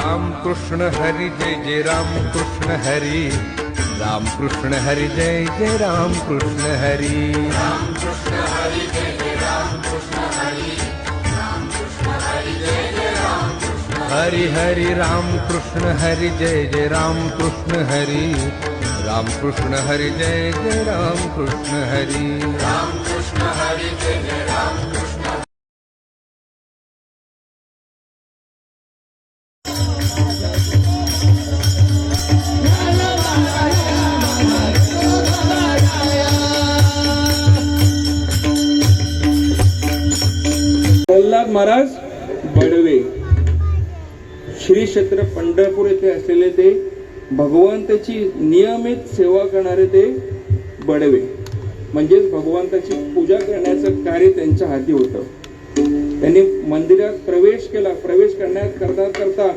राम कृष्ण हरी जय जय राम कृष्ण हरी। राम कृष्ण हरी जय जय राम कृष्ण हरी। हरी हरि राम कृष्ण हरि जय जय राम कृष्ण हरी। राम कृष्ण हरी जय जय राम प्रल्हाद महाराज बडवे. श्री क्षेत्र पंढरपूर येथे असलेले ते भगवंताची नियमित सेवा करणारे ते बडवे. म्हणजेच भगवंताची पूजा करण्याचं कार्य त्यांच्या हाती होतं. त्यांनी मंदिरात प्रवेश केला. प्रवेश करण्यात करता करता